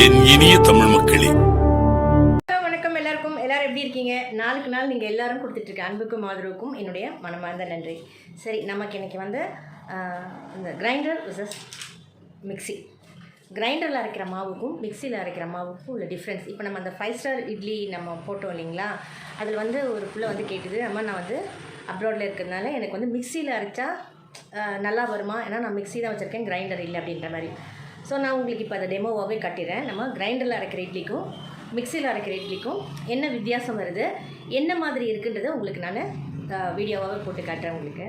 என் இனிய தமிழ் மக்களே. வணக்கம், எல்லாருக்கும் எல்லாரும் எப்படி இருக்கீங்க? நாளுக்கு நாள் நீங்கள் எல்லாரும் கொடுத்துட்டு இருக்க அன்புக்கும் ஆதரவுக்கும் என்னுடைய மனமார்ந்த நன்றி. சரி நமக்கு இன்னைக்கு வந்து இந்த கிரைண்டர் விசஸ் மிக்ஸி கிரைண்டரில் அரைக்கிற மாவுக்கும் மிக்சியில் அரைக்கிற மாவுக்கும் உள்ள டிஃப்ரென்ஸ் இப்போ நம்ம அந்த ஃபைவ் ஸ்டார் இட்லி நம்ம போட்டோம் இல்லைங்களா? அதில் வந்து ஒரு பிள்ளை வந்து கேட்டுது நம்ம நான் வந்து அப்ராடில் இருக்கிறதுனால எனக்கு வந்து மிக்சியில் அரைச்சா நல்லா வருமா? ஏன்னா நான் மிக்சி தான் வச்சுருக்கேன் கிரைண்டர் இல்லை அப்படின்ற மாதிரி. ஸோ நான் உங்களுக்கு இப்போ அதை டெமோவாகவே கட்டிடுறேன். நம்ம கிரைண்டரில் அரைக்கிற இட்லிக்கும் மிக்சியில் அரைக்கிற இட்லிக்கும் என்ன வித்தியாசம் வருது என்ன மாதிரி இருக்குன்றதை உங்களுக்கு நான் வீடியோவாகவே போட்டு காட்டுறேன் உங்களுக்கு.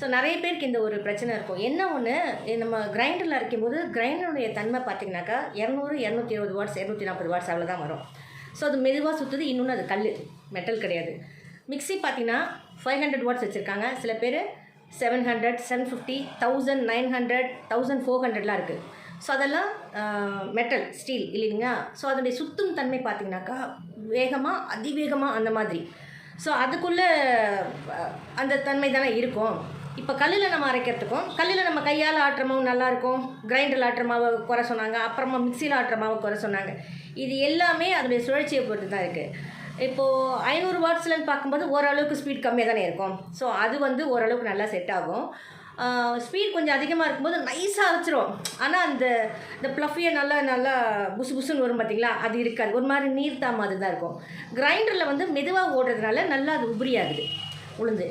ஸோ நிறைய பேருக்கு இந்த ஒரு பிரச்சனை இருக்கும். என்ன ஒன்று நம்ம கிரைண்டரில் அரைக்கும் போது கிரைண்டருடைய தன்மை பார்த்திங்கனாக்கா இரநூறு இரநூத்தி இருபது வாட்ஸ் இரநூத்தி நாற்பது வாட்ஸ் அவ்வளோதான் வரும். ஸோ அது மெதுவாக சுற்றுது இன்னொன்று அது கல் மெட்டல் கிடையாது. மிக்ஸி பார்த்தீங்கன்னா ஃபைவ் ஹண்ட்ரட் வாட்ஸ் வச்சுருக்காங்க. சில பேர் seven hundred seven fifty thousand nine hundred thousand four ஹண்ட்ரட்லாம் இருக்குது ஸோ அதெல்லாம் மெட்டல் ஸ்டீல் இல்லைங்களா? ஸோ அதனுடைய சுத்தும் தன்மை பார்த்தீங்கன்னாக்கா வேகமாக அதிவேகமாக அந்த மாதிரி. ஸோ அதுக்குள்ளே அந்த தன்மை தானே இருக்கும். இப்போ கல்லில் நம்ம அரைக்கிறதுக்கும் கல்லில் நம்ம கையால் ஆட்டுற மாவு நல்லாயிருக்கும் கிரைண்டரில் ஆட்டுற மாவை குறை சொன்னாங்க. அப்புறமா மிக்சியில் ஆட்டுற மாவை குறை சொன்னாங்க. இது எல்லாமே அதனுடைய சுழற்சியை பொறுத்து தான் இருக்குது இப்போது ஐநூறு வாட்ஸ்லன்னு பார்க்கும்போது ஓரளவுக்கு ஸ்பீட் கம்மியாக தானே இருக்கும். ஸோ அது வந்து ஓரளவுக்கு நல்லா செட் ஆகும். ஸ்பீட் கொஞ்சம் அதிகமாக இருக்கும்போது நைஸாக அரைச்சிரும் ஆனால் அந்த இந்த ப்ளஃபியை நல்லா நல்லா புசு புசுன்னு வரும் பார்த்தீங்களா அது இருக்காது. ஒரு மாதிரி நீர்த்தா மாதிரி தான் இருக்கும். கிரைண்டரில் வந்து மெதுவாக ஓடுறதுனால நல்லா அது உபரி ஆகுது உளுந்து.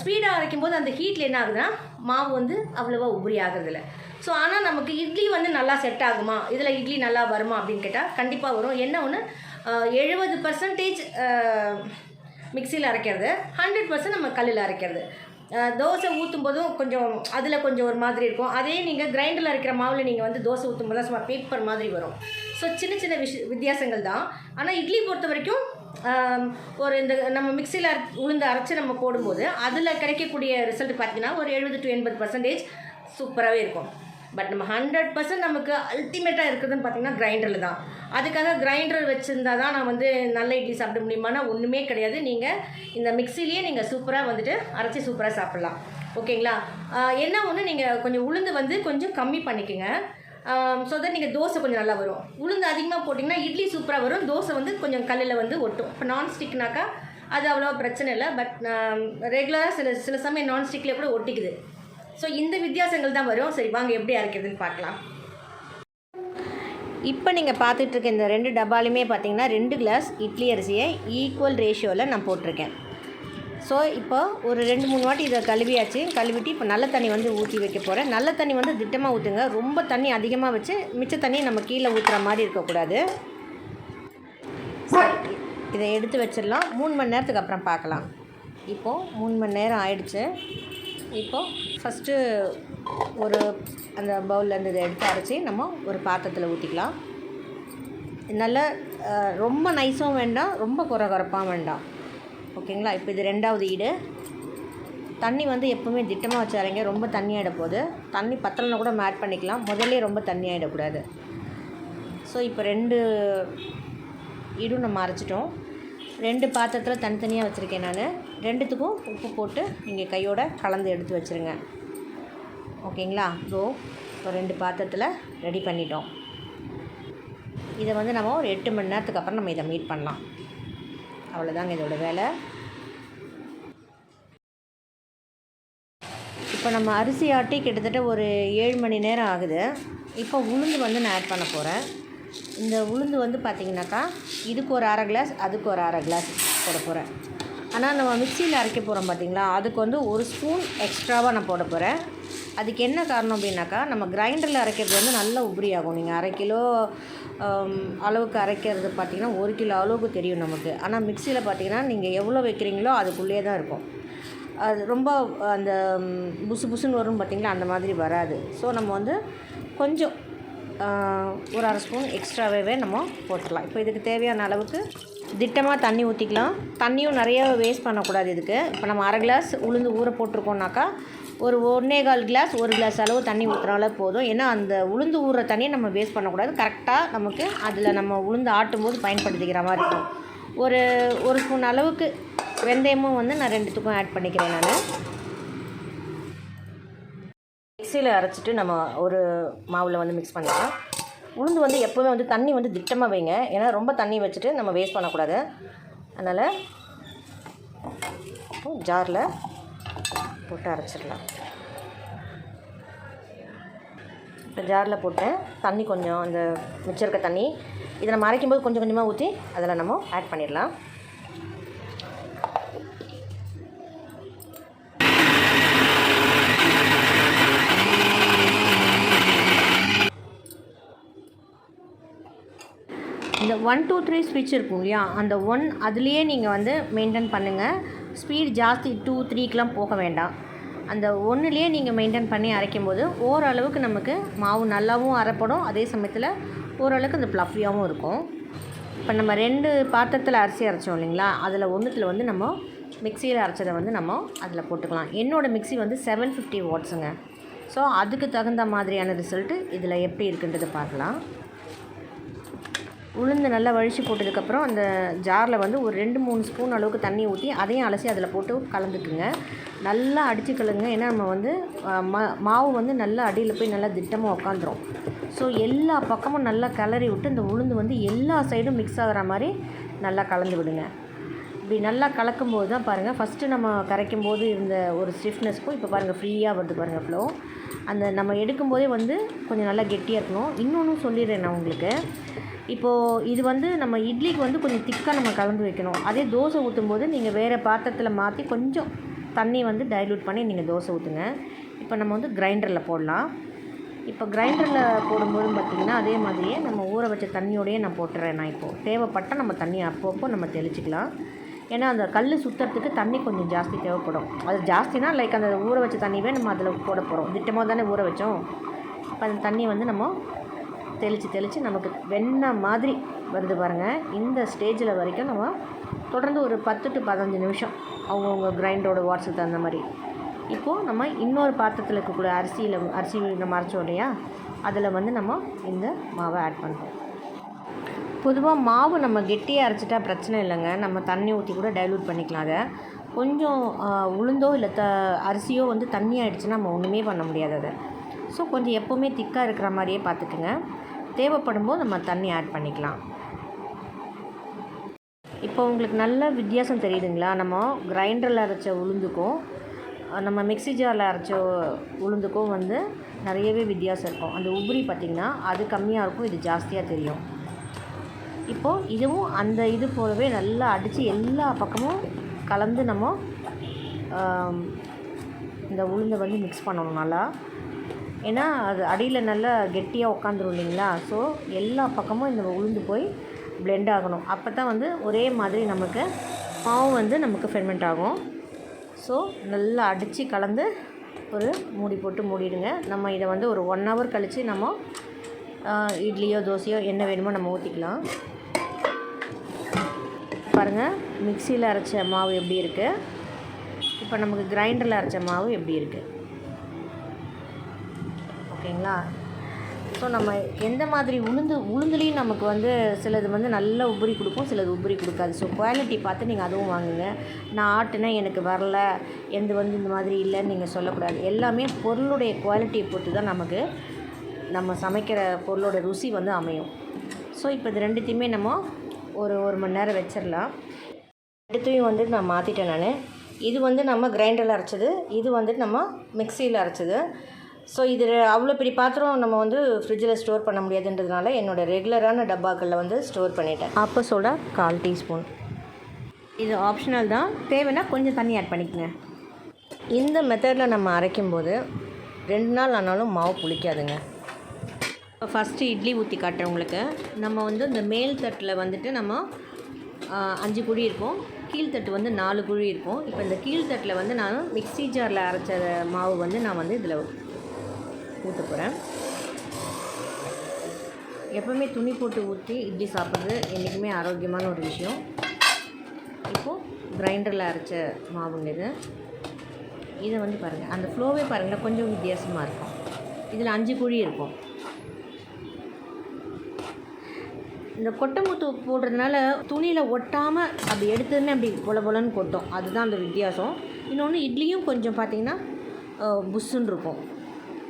ஸ்பீடாக அரைக்கும் போது அந்த ஹீட்டில் என்ன ஆகுதுன்னா மாவு வந்து அவ்வளோவா உபரி ஆகுறதில்ல. ஸோ ஆனால் நமக்கு இட்லி வந்து நல்லா செட் ஆகுமா? இதில் இட்லி நல்லா வருமா அப்படின்னு கேட்டால் கண்டிப்பாக வரும். என்ன ஒன்று எழுபது பர்சன்டேஜ் மிக்சியில் அரைக்கிறது. ஹண்ட்ரட் பர்சன்ட் நம்ம கல்லில் அரைக்கிறது. தோசை ஊற்றும் போதும் கொஞ்சம் அதில் கொஞ்சம் ஒரு மாதிரி இருக்கும். அதே நீங்கள் கிரைண்டரில் இருக்கிற மாவில் நீங்கள் வந்து தோசை ஊற்றும் போது சும்மா பேப்பர் மாதிரி வரும். ஸோ சின்ன சின்ன விஷ வித்தியாசங்கள் தான். ஆனால் இட்லி பொறுத்த வரைக்கும் ஒரு இந்த நம்ம மிக்சியில் உளுந்து அரைச்சி நம்ம போடும்போது அதில் கிடைக்கக்கூடிய ரிசல்ட் பார்த்தீங்கன்னா ஒரு எழுபது டு எண்பது பர்சன்டேஜ் சூப்பராகவே இருக்கும். பட் நம்ம ஹண்ட்ரட் பர்சன்ட் நமக்கு அல்டிமேட்டாக இருக்குதுன்னு பார்த்தீங்கன்னா கிரைண்டரில் தான். அதுக்காக கிரைண்டர் வச்சுருந்தா தான் நான் வந்து நல்ல இட்லி சாப்பிட முடியுமானா ஒன்றுமே கிடையாது. நீங்கள் இந்த மிக்சிலேயே நீங்கள் சூப்பராக வந்துட்டு அரைச்சி சூப்பராக சாப்பிட்லாம். ஓகேங்களா? என்ன ஒன்று நீங்கள் கொஞ்சம் உளுந்து வந்து கொஞ்சம் கம்மி பண்ணிக்கோங்க. ஸோ தட் நீங்கள் தோசை கொஞ்சம் நல்லா வரும். உளுந்து அதிகமாக போட்டிங்கன்னா இட்லி சூப்பராக வரும். தோசை வந்து கொஞ்சம் கல்லில் வந்து ஒட்டும். இப்போ நான்ஸ்டிக்னாக்கா அது அவ்வளோ பிரச்சனை இல்லை. பட் ரெகுலராக சில சில சமயம் நான்ஸ்டிக்லேயே கூட ஒட்டிக்குது. ஸோ இந்த வித்தியாசங்கள் தான் வரும். சரி வாங்க எப்படி அரைக்கிறதுன்னு பார்க்கலாம். இப்போ நீங்கள் பார்த்துட்டு இருக்க இந்த ரெண்டு டப்பாலையுமே பார்த்தீங்கன்னா ரெண்டு கிளாஸ் இட்லி அரிசியை ஈக்குவல் ரேஷியோவில் நான் போட்டிருக்கேன். ஸோ இப்போ ஒரு ரெண்டு மூணு வாட்டி இதை கழுவியாச்சு. கழுவிட்டு இப்போ நல்ல தண்ணி வந்து ஊற்றி வைக்க போகிறேன் நல்ல தண்ணி வந்து திட்டமாக ஊற்றுங்க ரொம்ப தண்ணி அதிகமாக வச்சு மிச்ச தண்ணி நம்ம கீழே ஊற்றுற மாதிரி இருக்கக்கூடாது. சரி இதை எடுத்து வச்சிடலாம். மூணு மணி நேரத்துக்கு அப்புறம் பார்க்கலாம். இப்போது மூணு மணி நேரம் ஆயிடுச்சு. இப்போது ஃபஸ்ட்டு ஒரு அந்த பவுலில் இதை எடுத்து அரைச்சி நம்ம ஒரு பாத்திரத்தில் ஊற்றிக்கலாம் நல்ல ரொம்ப நைஸும் வேண்டாம் ரொம்ப குறை குறைப்பாகவும் வேண்டாம். ஓகேங்களா? இப்போ இது ரெண்டாவது ஈடு. தண்ணி வந்து எப்போவுமே திட்டமாக வச்சு ரொம்ப தண்ணி ஆகிடப்போகுது தண்ணி பத்தலைன்னா கூட மேட் பண்ணிக்கலாம். முதல்ல ரொம்ப தண்ணி ஆகிடக்கூடாது ஸோ இப்போ ரெண்டு இடும் நம்ம அரைச்சிட்டோம். ரெண்டு பாத்திரத்தில் தனித்தனியாக வச்சுருக்கேன் நான். ரெண்டுத்துக்கும் உப்பு போட்டு நீங்கள் கையோட கலந்து எடுத்து வச்சுருங்க. ஓகேங்களா? ஸோ இப்போ ரெண்டு பாத்திரத்தில் ரெடி பண்ணிட்டோம். இதை வந்து நம்ம ஒரு எட்டு மணி நேரத்துக்கு அப்புறம் நம்ம இதை மீட் பண்ணலாம். அவ்வளோதாங்க இதோட வேலை. இப்போ நம்ம அரிசி ஆட்டி கிட்டத்தட்ட ஒரு ஏழு மணி நேரம் ஆகுது. இப்போ உளுந்து வந்து நான் ஆட் பண்ண போகிறேன் இந்த உளுந்து வந்து பார்த்திங்கனாக்கா இதுக்கு ஒரு அரை கிளாஸ் அதுக்கு ஒரு அரை கிளாஸ் போட போகிறேன் ஆனால் நம்ம மிக்சியில் அரைக்க போகிறோம் பார்த்தீங்களா அதுக்கு வந்து ஒரு ஸ்பூன் எக்ஸ்ட்ராவாக நான் போட போகிறேன் அதுக்கு என்ன காரணம் அப்படின்னாக்கா நம்ம கிரைண்டரில் அரைக்கிறது வந்து நல்ல உபரி ஆகும் நீங்கள் அரை கிலோ அளவுக்கு அரைக்கிறது பார்த்திங்கன்னா ஒரு கிலோ அளவுக்கு தெரியும் நமக்கு. ஆனால் மிக்சியில் பார்த்தீங்கன்னா நீங்கள் எவ்வளோ வைக்கிறீங்களோ அதுக்குள்ளேயே தான் இருக்கும். அது ரொம்ப அந்த புசு புசுன்னு வரும் பார்த்தீங்களா அந்த மாதிரி வராது. ஸோ நம்ம வந்து கொஞ்சம் ஒரு அரை ஸ்பூன் எக்ஸ்ட்ராவே நம்ம போட்டுடலாம் இப்போ இதுக்கு தேவையான அளவுக்கு திட்டமாக தண்ணி ஊற்றிக்கலாம் தண்ணியும் நிறைய வேஸ்ட் பண்ணக்கூடாது இதுக்கு. இப்போ நம்ம அரை கிளாஸ் உளுந்து ஊற போட்டிருக்கோம்னாக்கா ஒரு ஒன்றே கால் கிளாஸ் ஒரு கிளாஸ் அளவு தண்ணி ஊற்றுறனால போதும். ஏன்னா அந்த உளுந்து ஊற தண்ணியை நம்ம வேஸ்ட் பண்ணக்கூடாது. கரெக்டாக நமக்கு அதில் நம்ம உளுந்து ஆட்டும் போது பயன்படுத்திக்கிற மாதிரி இருக்கும். ஒரு ஒரு ஸ்பூன் அளவுக்கு வெந்தயமும் வந்து நான் ரெண்டுத்துக்கும் ஆட் பண்ணிக்கிறேன் நான். மிக்சியில் அரைச்சிட்டு நம்ம ஒரு மாவில் வந்து மிக்ஸ் பண்ணிக்கலாம் உளுந்து வந்து எப்போவுமே வந்து தண்ணி வந்து திட்டமாக வைங்க. ஏன்னா ரொம்ப தண்ணி வச்சுட்டு நம்ம வேஸ்ட் பண்ணக்கூடாது. அதனால் ஜாரில் போட்டு அரைச்சிடலாம். இப்போ ஜாரில் போட்டேன். தண்ணி கொஞ்சம் அந்த மிச்சம் இருக்க தண்ணி. இதை நம்ம அரைக்கும்போது கொஞ்சம் கொஞ்சமாக ஊற்றி அதில் நம்ம ஆட் பண்ணிடலாம். ஒன் டூ த்ரீ ஸ்விட்ச் இருக்கும் இல்லையா? அந்த ஒன் அதுலேயே நீங்கள் வந்து மெயின்டைன் பண்ணுங்கள் ஸ்பீட் ஜாஸ்தி டூ த்ரீக்கெலாம் போக வேண்டாம். அந்த ஒன்றுலேயே நீங்கள் மெயின்டைன் பண்ணி அரைக்கும் போது ஓரளவுக்கு நமக்கு மாவு நல்லாவும் அரைப்படும். அதே சமயத்தில் ஓரளவுக்கு அந்த ப்ளஃபியாகவும் இருக்கும். இப்போ நம்ம ரெண்டு பாத்திரத்தில் அரிசி அரைச்சோம் இல்லைங்களா? அதில் ஒன்றுத்தில் வந்து நம்ம மிக்சியில் அரைச்சதை வந்து நம்ம அதில் போட்டுக்கலாம். என்னோடய மிக்ஸி வந்து செவன் ஃபிஃப்டி வாட்ஸுங்க ஸோ அதுக்கு தகுந்த மாதிரியான ரிசல்ட்டு இதில் எப்படி இருக்குன்றதை பார்க்கலாம். உளுந்து நல்லா வழித்து போட்டதுக்கப்புறம் அந்த ஜாரில் வந்து ஒரு ரெண்டு மூணு ஸ்பூன் அளவுக்கு தண்ணி ஊற்றி அதையும் அலசி அதில் போட்டு கலந்துக்குங்க. நல்லா அடித்து கலங்க ஏன்னா நம்ம வந்து ம மாவு வந்து நல்லா அடியில் போய் நல்லா திட்டமாக உக்காந்துரும். ஸோ எல்லா பக்கமும் நல்லா கிளறி விட்டு இந்த உளுந்து வந்து எல்லா சைடும் மிக்ஸ் ஆகிற மாதிரி நல்லா கலந்து விடுங்க. இப்படி நல்லா கலக்கும்போது தான் பாருங்கள் ஃபஸ்ட்டு நம்ம கரைக்கும் போது இருந்த ஒரு ஸ்டிஃப்னஸ்க்கும் இப்போ பாருங்கள் ஃப்ரீயாக வருது பாருங்கள் ஃப்ளோ அந்த நம்ம எடுக்கும்போதே வந்து கொஞ்சம் நல்லா கெட்டியாக இருக்கணும். இன்னொன்றும் சொல்லிடுறேன் நான் உங்களுக்கு. இப்போது இது வந்து நம்ம இட்லிக்கு வந்து கொஞ்சம் திக்காக நம்ம கலந்து வைக்கணும். அதே தோசை ஊற்றும் போது நீங்கள் வேறு பாத்திரத்தில் மாற்றி கொஞ்சம் தண்ணி வந்து டைல்யூட் பண்ணி நீங்கள் தோசை ஊற்றுங்க இப்போ நம்ம வந்து கிரைண்டரில் போடலாம். இப்போ கிரைண்டரில் போடும்போது பார்த்திங்கன்னா அதே மாதிரியே நம்ம ஊற வச்ச தண்ணியோடையே நான் போட்டுறேன் நான் இப்போது தேவைப்பட்டால் நம்ம தண்ணி அப்பப்போ நம்ம தெளிச்சிக்கலாம். ஏன்னா அந்த கல் சுற்றுறதுக்கு தண்ணி கொஞ்சம் ஜாஸ்தி தேவைப்படும். அது ஜாஸ்தினா லைக் அந்த ஊற வச்ச தண்ணியவே நம்ம அதில் போட போகிறோம் திட்டமாக தானே ஊற வச்சோம். இப்போ அந்த தண்ணி வந்து நம்ம தெளித்து தெளித்து நமக்கு வெண்ண மாதிரி வருது பாருங்கள் இந்த ஸ்டேஜில் வரைக்கும் நம்ம தொடர்ந்து ஒரு பத்து டு பதினஞ்சு நிமிஷம் அவங்கவுங்க கிரைண்டோட வாட்ஸுக்கு தகுந்த மாதிரி. இப்போது நம்ம இன்னொரு பாத்திரத்தில் இருக்கக்கூடிய அரிசியில் அரிசி நம்ம அரைச்சோம் இல்லையா? அதில் வந்து நம்ம இந்த மாவை ஆட் பண்ணுறோம் பொதுவாக மாவு நம்ம கெட்டியாக அரைச்சிட்டா பிரச்சனை இல்லைங்க. நம்ம தண்ணி ஊற்றி கூட டைலூட் பண்ணிக்கலாம் அதை. கொஞ்சம் உளுந்தோ இல்லை த அரிசியோ வந்து தண்ணி ஆகிடுச்சுன்னா நம்ம ஒன்றுமே பண்ண முடியாது அதை. ஸோ கொஞ்சம் எப்போவுமே திக்காக இருக்கிற மாதிரியே பார்த்துக்குங்க தேவைப்படும் போது நம்ம தண்ணி ஆட் பண்ணிக்கலாம். இப்போ உங்களுக்கு நல்ல வித்தியாசம் தெரியுதுங்களா? நம்ம கிரைண்டரில் அரைச்ச உளுந்துக்கும் நம்ம மிக்சி ஜாரில் அரைச்ச உளுந்துக்கும் வந்து நிறையவே வித்தியாசம் இருக்கும். அந்த உபரி பார்த்திங்கன்னா அது கம்மியாக இருக்கும் இது ஜாஸ்தியாக தெரியும். இப்போது இதுவும் அந்த இது போலவே நல்லா அடித்து எல்லா பக்கமும் கலந்து நம்ம இந்த உளுந்தை வந்து மிக்ஸ் பண்ணணும் நல்லா. ஏன்னா அது அடியில் நல்லா கெட்டியாக உட்காந்துரும் இல்லைங்களா? ஸோ எல்லா பக்கமும் இந்த உளுந்து போய் ப்ளெண்ட் ஆகணும். அப்போ தான் வந்து ஒரே மாதிரி நமக்கு மாவு வந்து நமக்கு ஃபெர்மெண்ட் ஆகும். ஸோ நல்லா அடித்து கலந்து ஒரு மூடி போட்டு மூடிடுங்க. நம்ம இதை வந்து ஒரு ஒன் ஹவர் கழித்து நம்ம இட்லியோ தோசையோ என்ன வேணுமோ நம்ம ஊற்றிக்கலாம் பாருங்கள் மிக்சியில் அரைச்ச மாவு எப்படி இருக்குது இப்போ நமக்கு கிரைண்டரில் அரைச்ச மாவு எப்படி இருக்குது ஓகேங்களா ஸோ நம்ம எந்த மாதிரி உளுந்து உளுந்துலேயும் நமக்கு வந்து சிலது வந்து நல்ல உபரி கொடுக்கும் சிலது உபரி கொடுக்காது. ஸோ குவாலிட்டி பார்த்து நீங்கள் அதுவும் வாங்குங்க. நான் ஆட்டுனா எனக்கு வரல எந்த வந்து இந்த மாதிரி இல்லைன்னு நீங்கள் சொல்லக்கூடாது. எல்லாமே பொருளுடைய குவாலிட்டியை பொறுத்து தான் நமக்கு நம்ம சமைக்கிற பொருளோட ருசி வந்து அமையும். ஸோ இப்போ இது ரெண்டுத்தையுமே நம்ம ஒரு ஒரு மணி நேரம் வச்சிடலாம். ரெண்டுத்தையும் வந்து நான் மாற்றிட்டேன் நான். இது வந்து நம்ம கிரைண்டரில் அரைச்சது இது வந்துட்டு நம்ம மிக்சியில் அரைச்சது. ஸோ இது அவ்வளோ பெரிய பாத்திரம் நம்ம வந்து ஃப்ரிட்ஜில் ஸ்டோர் பண்ண முடியாதுன்றதுனால என்னோடய ரெகுலரான டப்பாக்களில் வந்து ஸ்டோர் பண்ணிட்டேன். அப்போ சோடா கால் டீஸ்பூன். இது ஆப்ஷனல் தான். தேவைன்னா கொஞ்சம் தண்ணி ஆட் பண்ணிக்கோங்க. இந்த மெத்தடில் நம்ம அரைக்கும்போது ரெண்டு நாள் ஆனாலும் மாவு புளிக்காதுங்க. இப்போ ஃபஸ்ட்டு இட்லி ஊற்றி காட்டுறேன் உங்களுக்கு. நம்ம வந்து இந்த மேல் தட்டில் வந்துட்டு நம்ம அஞ்சு குழி இருக்கும். கீழ்த்தட்டு வந்து நாலு குழி இருக்கும். இப்போ இந்த கீழ்த்தட்டில் வந்து நான் மிக்ஸி ஜாரில் அரைச்ச மாவு வந்து நான் வந்து இதில் ஊற்ற போகிறேன் எப்போவுமே துணி போட்டு ஊற்றி இட்லி சாப்பிட்றது என்றைக்குமே ஆரோக்கியமான ஒரு விஷயம். இப்போது கிரைண்டரில் அரைச்ச மாவுங்க இது இதை வந்து பாருங்கள் அந்த ஃப்ளோவே பாருங்கள் கொஞ்சம் வித்தியாசமாக இருக்கும். இதில் அஞ்சு குழி இருக்கும். இந்த கொட்டைமுத்து போடுறதுனால துணியில் ஒட்டாமல் அப்படி எடுத்ததுமே அப்படி பொல பொலன்னு கொட்டும். அதுதான் அந்த வித்தியாசம். இன்னொன்று இட்லியும் கொஞ்சம் பார்த்திங்கன்னா புஷ்ஷுன்னு இருக்கும்.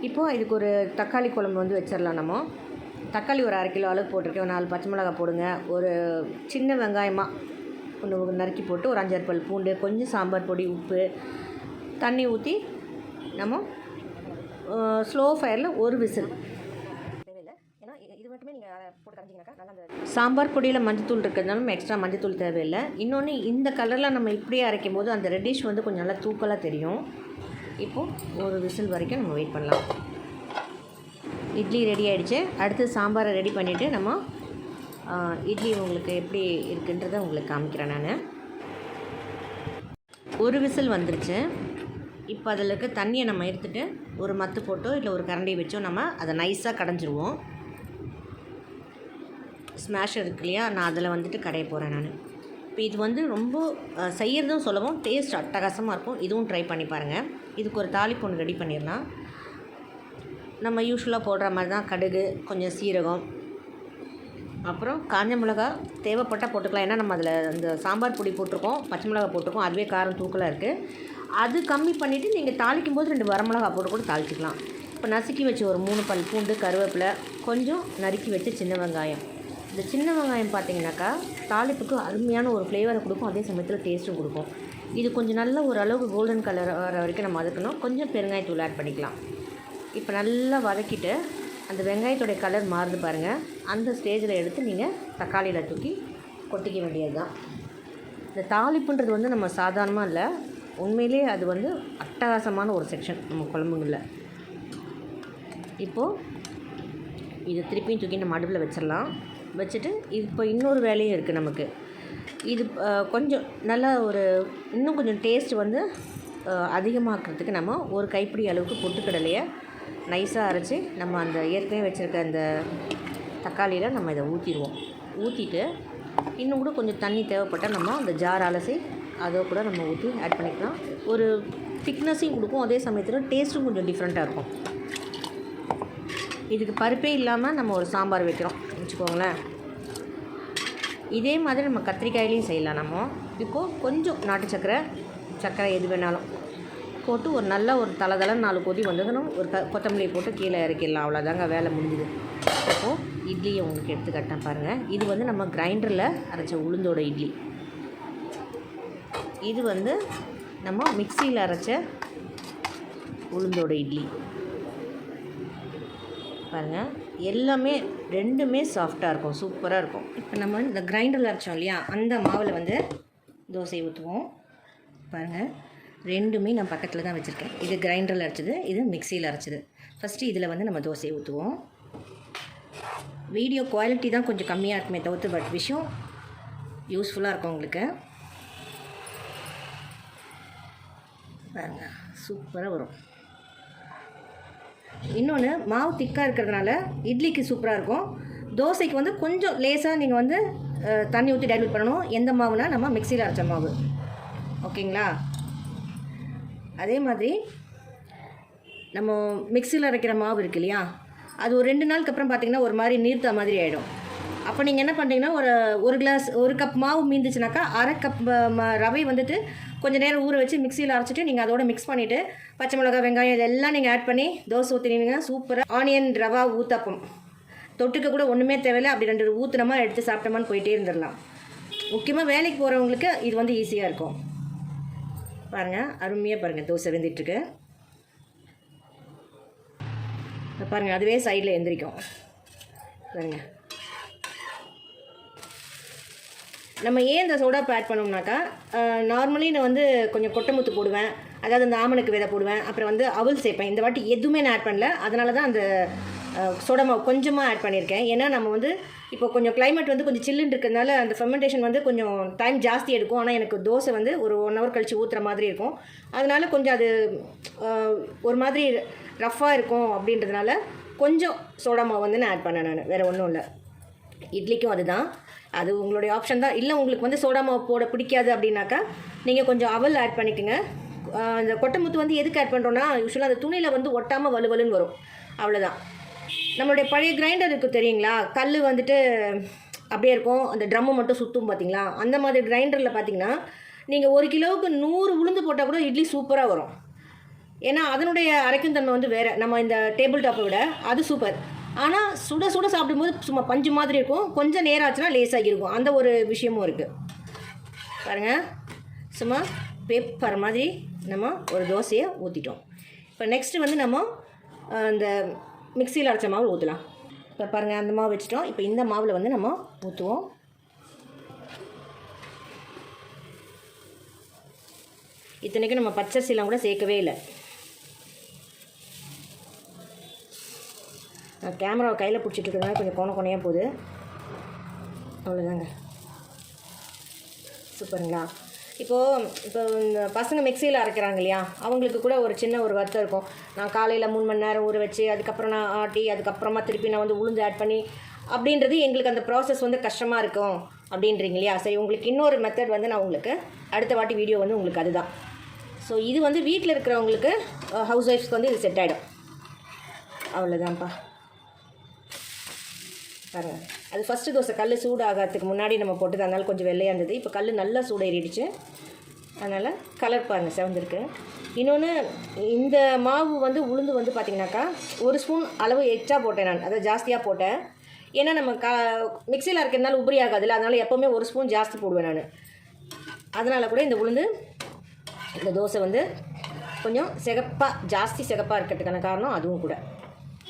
இப்போது இதுக்கு ஒரு தக்காளி குழம்பு வந்து வச்சிடலாம் நம்ம. தக்காளி ஒரு அரை கிலோ அளவு போட்டிருக்கேன். ஒரு நாலு பச்சை மிளகாய் போடுங்க. ஒரு சின்ன வெங்காயமாக ஒன்று நறுக்கி போட்டு ஒரு அஞ்சாறு பல் பூண்டு கொஞ்சம் சாம்பார் பொடி உப்பு தண்ணி ஊற்றி நம்ம ஸ்லோ ஃபயரில் ஒரு விசில். தேவையில்லை ஏன்னா இது மட்டுமே நீங்கள் போட்டு கரைஞ்சிங்கனாக்கா நல்லா அந்த சாம்பார் பொடியில் மஞ்சத்தூள் இருக்கிறதுனால நம்ம எக்ஸ்ட்ரா மஞ்சத்தூள் தேவையில்லை. இன்னொன்று இந்த கலரில் நம்ம இப்படியே அரைக்கும் போது அந்த ரெட்டிஷ் வந்து கொஞ்சம் நல்லா தூக்கலாக தெரியும். இப்போது ஒரு விசில் வரைக்கும் நம்ம வெயிட் பண்ணலாம். இட்லி ரெடி ஆகிடுச்சு அடுத்து சாம்பாரை ரெடி பண்ணிவிட்டு நம்ம இட்லி உங்களுக்கு எப்படி இருக்குன்றதை உங்களுக்கு காமிக்கிறேன் நான். ஒரு விசில் வந்துருச்சு. இப்போ அதில் இருக்க தண்ணியை நம்ம எடுத்துட்டு ஒரு மத்து போட்டோ இல்லை ஒரு கரண்டி வச்சோ நம்ம அதை நைஸாக கடைஞ்சிருவோம். ஸ்மாஷ் இருக்கு இல்லையா? நான் அதில் வந்துட்டு கடைய போகிறேன் நான். இப்போ இது வந்து ரொம்ப செய்கிறதும் சொல்லவும் டேஸ்ட் அட்டகாசமாக இருக்கும். இதுவும் ட்ரை பண்ணி பாருங்கள் இதுக்கு ஒரு தாளிப்பு ஒன்று ரெடி பண்ணிடலாம். நம்ம யூஸ்வலாக போடுற மாதிரி தான் கடுகு கொஞ்சம் சீரகம் அப்புறம் காஞ்ச மிளகா தேவைப்பட்டால் போட்டுக்கலாம். ஏன்னா நம்ம அதில் அந்த சாம்பார் பொடி போட்டிருக்கோம் பச்சை மிளகா போட்டிருக்கோம் அதுவே காரம் தூக்கலாக இருக்குது அது கம்மி பண்ணிவிட்டு நீங்கள் தாளிக்கும் போது ரெண்டு வரமிளகா போட்டு கூட தாளிச்சிக்கலாம். இப்போ நசுக்கி வச்சு ஒரு மூணு பல் பூண்டு கருவேப்பிலை கொஞ்சம் நறுக்கி வச்சு சின்ன வெங்காயம். இந்த சின்ன வெங்காயம் பார்த்தீங்கன்னாக்கா தாளிப்புக்கு அருமையான ஒரு ஃப்ளேவரை கொடுக்கும். அதே சமயத்தில் டேஸ்ட்டும் கொடுக்கும். இது கொஞ்சம் நல்ல ஓரளவு கோல்டன் கலர் வர வரைக்கும் நம்ம வதக்கணும். கொஞ்சம் பெருங்காயத்தூள் ஆட் பண்ணிக்கலாம். இப்போ நல்லா வதக்கிட்டு அந்த வெங்காயத்தோடைய கலர் மாறுது பாருங்கள் அந்த ஸ்டேஜில் எடுத்து நீங்கள் தக்காளியில் தூக்கி கொட்டிக்க வேண்டியது தான் இந்த தாளிப்புன்றது வந்து நம்ம சாதாரணமாக இல்லை. உண்மையிலே அது வந்து அட்டகாசமான ஒரு செக்ஷன் நம்ம குழம்புங்களில். இப்போது இதை திருப்பியும் தூக்கி நம்ம அடுப்பில் வச்சிடலாம் வச்சுட்டு இப்போ இன்னொரு வேலையும் இருக்குது நமக்கு. இது கொஞ்சம் நல்லா ஒரு இன்னும் கொஞ்சம் டேஸ்ட் வந்து அதிகமாக்கிறதுக்கு அதிகமாக்குறதுக்கு நம்ம ஒரு கைப்பிடி அளவுக்கு பொட்டுக்கடலையை நைஸாக அரைச்சி நம்ம அந்த ஏற்கனவே வச்சுருக்க அந்த தக்காளியில் நம்ம இதை ஊற்றிடுவோம் ஊற்றிட்டு இன்னும் கூட கொஞ்சம் தண்ணி தேவைப்பட்டால் நம்ம அந்த ஜார் அலசி அதை கூட நம்ம ஊற்றி ஆட் பண்ணிக்கலாம். ஒரு திக்னஸையும் கொடுக்கும் அதே சமயத்தில் டேஸ்ட்டும் கொஞ்சம் டிஃப்ரெண்ட்டாக இருக்கும். இதுக்கு பருப்பே இல்லாமல் நம்ம ஒரு சாம்பார் வைக்கிறோம். வச்சுக்கோங்களேன். இதே மாதிரி நம்ம கத்திரிக்காயிலையும் செய்யலாம் நம்ம. இப்போது கொஞ்சம் நாட்டு சக்கரை சக்கரை எது வேணாலும் போட்டு ஒரு நல்ல ஒரு தலை தலை நாலு கொதி வந்ததுன்னா ஒரு க கொத்தமல்லியை போட்டு கீழே இறக்கிடலாம். அவ்வளோதாங்க வேலை முடிஞ்சுது. அப்போது இட்லியை உங்களுக்கு எடுத்து பாருங்கள் இது வந்து நம்ம கிரைண்டரில் அரைச்ச உளுந்தோட இட்லி. இது வந்து நம்ம மிக்சியில் அரைச்ச உளுந்தோட இட்லி. பாருங்கள் எல்லாமே ரெண்டுமே சாஃப்டாக இருக்கும் சூப்பராக இருக்கும். இப்போ நம்ம இந்த கிரைண்டரில் அரைச்சோம் இல்லையா? அந்த மாவில் வந்து தோசை ஊற்றுவோம் பாருங்கள் ரெண்டுமே நான் பக்கத்தில் தான் வச்சுருக்கேன். இது கிரைண்டரில் அரைச்சது இது மிக்சியில் அரைச்சது. ஃபஸ்ட்டு இதில் வந்து நம்ம தோசையை ஊற்றுவோம் வீடியோ குவாலிட்டி தான் கொஞ்சம் கம்மியாக இருக்குமே தவிர்த்து பட் விஷயம் யூஸ்ஃபுல்லாக இருக்கும் உங்களுக்கு. பாருங்கள் சூப்பராக வரும். இன்னொன்று மாவு திக்காக இருக்கிறதுனால இட்லிக்கு சூப்பராக இருக்கும். தோசைக்கு வந்து கொஞ்சம் லேசாக நீங்கள் வந்து தண்ணி ஊற்றி டைல்யூட் பண்ணணும். எந்த மாவுனா நம்ம மிக்சியில் அரைச்ச மாவு. ஓகேங்களா? அதே மாதிரி நம்ம மிக்சியில் அரைக்கிற மாவு இருக்கு இல்லையா? அது ஒரு ரெண்டு நாளுக்கு அப்புறம் பார்த்தீங்கன்னா ஒரு மாதிரி நீர்த்த மாதிரி ஆகிடும் அப்போ நீங்கள் என்ன பண்ணுறீங்கன்னா ஒரு ஒரு கிளாஸ் ஒரு கப் மாவு மீந்துச்சுனாக்கா அரை கப் ம- ரவை வந்துட்டு கொஞ்சம் நேரம் ஊற வச்சு மிக்சியில் அரைச்சிட்டு நீங்கள் அதோட மிக்ஸ் பண்ணிவிட்டு பச்சை மிளகாய் வெங்காயம் இதெல்லாம் நீங்கள் ஆட் பண்ணி தோசை ஊற்றினீங்கன்னா சூப்பராக ஆனியன் ரவா ஊத்தப்பம். தொட்டுக்க கூட ஒன்றுமே தேவையில்லை. அப்படி ரெண்டு ஊற்றுனமா எடுத்து சாப்பிட்டோமான்னு போயிட்டே இருந்துடலாம். முக்கியமாக வேலைக்கு போகிறவங்களுக்கு இது வந்து ஈஸியாக இருக்கும். பாருங்கள் அருமையாக பாருங்கள் தோசை வெந்துட்டுருக்கு. பாருங்கள் அதுவே சைடில் எந்திரிக்கும். பாருங்கள் நம்ம ஏன் இந்த சோடாப்பு ஆட் பண்ணோம்னாக்கா நார்மலி நான் வந்து கொஞ்சம் கொட்டமுத்து போடுவேன் அதாவது அந்த ஆமணக்கு விதை போடுவேன் அப்புறம் வந்து அவல் சேர்ப்பேன். இந்த வாட்டி எதுவுமே நான் ஆட் பண்ணல. அதனால தான் அந்த சோடா மாவு கொஞ்சமாக ஆட் பண்ணியிருக்கேன். ஏன்னா நம்ம வந்து இப்போ கொஞ்சம் கிளைமேட் வந்து கொஞ்சம் சில்லுன்னு இருக்கிறதுனால அந்த ஃபெர்மெண்டேஷன் வந்து கொஞ்சம் டைம் ஜாஸ்தி எடுக்கும். ஆனால் எனக்கு தோசை வந்து ஒரு ஒன் ஹவர் கழித்து ஊற்றுற மாதிரி இருக்கும். அதனால கொஞ்சம் அது ஒரு மாதிரி ரஃப்பாக இருக்கும் அப்படின்றதுனால கொஞ்சம் சோடா மாவு வந்து நான் ஆட் பண்ணேன் நான். வேறு ஒன்றும் இல்லை. இட்லிக்கும் அதுதான். அது உங்களுடைய ஆப்ஷன் தான். இல்லை உங்களுக்கு வந்து சோடா மாவு போட பிடிக்காது அப்படின்னாக்கா நீங்கள் கொஞ்சம் அவல் ஆட் பண்ணிக்கோங்க. அந்த இந்த கொட்டைமுத்து வந்து எதுக்கு ஆட் பண்ணுறோன்னா யூஸ்வலாக அந்த துணியில் வந்து ஒட்டாமல் வலுவலுன்னு வரும். அவ்வளோதான் நம்மளுடைய பழைய கிரைண்டர் இருக்குது தெரியுங்களா? கல் வந்துட்டு அப்படியே இருக்கும். அந்த ட்ரம்மு மட்டும் சுற்றும் பார்த்தீங்களா அந்த மாதிரி கிரைண்டரில் பார்த்தீங்கன்னா நீங்கள் ஒரு கிலோவுக்கு நூறு உளுந்து போட்டால் கூட இட்லி சூப்பராக வரும். ஏன்னா அதனுடைய அரைக்கும் தன்மை வந்து வேறு. நம்ம இந்த டேபிள் டாப்பை விட அது சூப்பர் ஆனால் சுட சுட சாப்பிடும்போது சும்மா பஞ்சு மாதிரி இருக்கும். கொஞ்சம் நேரம் ஆச்சுன்னா லேசாகி இருக்கும் அந்த ஒரு விஷயமும் இருக்குது பாருங்கள் சும்மா பேப்பர் மாதிரி நம்ம ஒரு தோசையை ஊற்றிட்டோம் இப்போ நெக்ஸ்ட்டு வந்து நம்ம அந்த மிக்சியில் அரைச்ச மாவு ஊற்றலாம் இப்போ பாருங்கள் அந்த மாவு வச்சுட்டோம். இப்போ இந்த மாவில் வந்து நம்ம ஊற்றுவோம் இத்தனைக்கும் நம்ம பச்சரிசிலாம் கூட சேர்க்கவே இல்லை. நான் கேமராவை கையில் பிடிச்சிட்டு இருக்கிறதுனால கொஞ்சம் கோண கோணையாக போகுது. அவ்வளோதாங்க சூப்பருங்களா? இப்போது இப்போ இந்த பசங்க மிக்சியில் அரைக்கிறாங்க இல்லையா? அவங்களுக்கு கூட ஒரு சின்ன ஒரு வருத்தம் இருக்கும். நான் காலையில் மூணு மணி நேரம் ஊற வச்சு அதுக்கப்புறம் நான் ஆட்டி அதுக்கப்புறமா திருப்பி நான் வந்து உளுந்து ஆட் பண்ணி அப்படின்றது எங்களுக்கு அந்த ப்ராசஸ் வந்து கஷ்டமாக இருக்கும் அப்படின்றீங்க இல்லையா? சரி உங்களுக்கு இன்னொரு மெத்தட் வந்து நான் உங்களுக்கு அடுத்த வாட்டி வீடியோ வந்து உங்களுக்கு அதுதான். ஸோ இது வந்து வீட்டில் இருக்கிறவங்களுக்கு ஹவுஸ் ஒய்ஃப்ஸ்க்கு வந்து இது செட் ஆகிடும் அவ்வளோதான்ப்பா பாருங்கள் அது ஃபஸ்ட்டு தோசை கல் சூடாகிறதுக்கு முன்னாடி நம்ம போட்டது அதனால் கொஞ்சம் வெள்ளையாக இருந்தது. இப்போ கல் நல்லா சூடேறிடுச்சு. அதனால் கலர் பாருங்கள் செவந்திருக்கு. இன்னொன்று இந்த மாவு வந்து உளுந்து வந்து பார்த்திங்கனாக்கா ஒரு ஸ்பூன் அளவு எக்ஸ்ட்ரா போட்டேன் நான். அதை ஜாஸ்தியாக போட்டேன். ஏன்னா நம்ம க மிக்சியில் இருக்கிறதுனால உபரி ஆகாதுல்ல. அதனால் எப்போவுமே ஒரு ஸ்பூன் ஜாஸ்தி போடுவேன் நான். அதனால் கூட இந்த உளுந்து இந்த தோசை வந்து கொஞ்சம் சிகப்பாக ஜாஸ்தி சிகப்பாக இருக்கிறதுக்கான காரணம் அதுவும் கூட.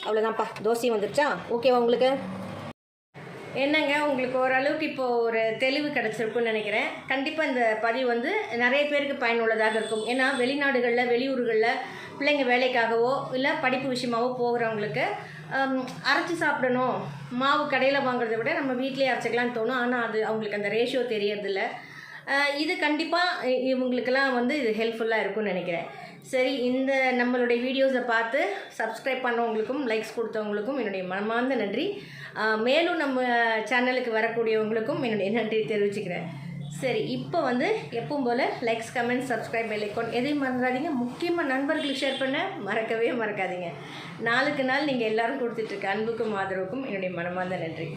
அவ்வளோதான்ப்பா தோசையும் வந்துருச்சா? ஓகேவா உங்களுக்கு? என்னங்க உங்களுக்கு ஓரளவுக்கு இப்போது ஒரு தெளிவு கிடச்சிருக்குன்னு நினைக்கிறேன். கண்டிப்பாக இந்த பதிவு வந்து நிறைய பேருக்கு பயனுள்ளதாக இருக்கும். ஏன்னா வெளிநாடுகளில் வெளியூர்களில் பிள்ளைங்க வேலைக்காகவோ இல்லை படிப்பு விஷயமாவோ போகிறவங்களுக்கு அரைச்சி சாப்பிடணும் மாவு கடையில் வாங்குறதை விட நம்ம வீட்டிலேயே அரைச்சிக்கலாம்னு தோணும். ஆனால் அது அவங்களுக்கு அந்த ரேஷியோ தெரியறதில்ல. இது கண்டிப்பாக இவங்களுக்கெல்லாம் வந்து இது ஹெல்ப்ஃபுல்லாக இருக்கும்னு நினைக்கிறேன். சரி இந்த நம்மளுடைய வீடியோஸை பார்த்து சப்ஸ்கிரைப் பண்ணவங்களுக்கும் லைக்ஸ் கொடுத்தவங்களுக்கும் என்னுடைய மனமார்ந்த நன்றி. மேலும் நம்ம சேனலுக்கு வரக்கூடியவங்களுக்கும் என்னுடைய நன்றி தெரிவிச்சுக்கிறேன். சரி இப்போ வந்து எப்பவும் போல் லைக்ஸ் கமெண்ட் சப்ஸ்கிரைப் பெல் எதையும் மறந்துடாதீங்க முக்கியமாக நண்பர்களுக்கு ஷேர் பண்ண மறக்கவே மறக்காதீங்க. நாளுக்கு நாள் நீங்கள் எல்லாரும் கொடுத்துட்ருக்க அன்புக்கும் ஆதரவுக்கும் என்னுடைய மனமார்ந்த நன்றி.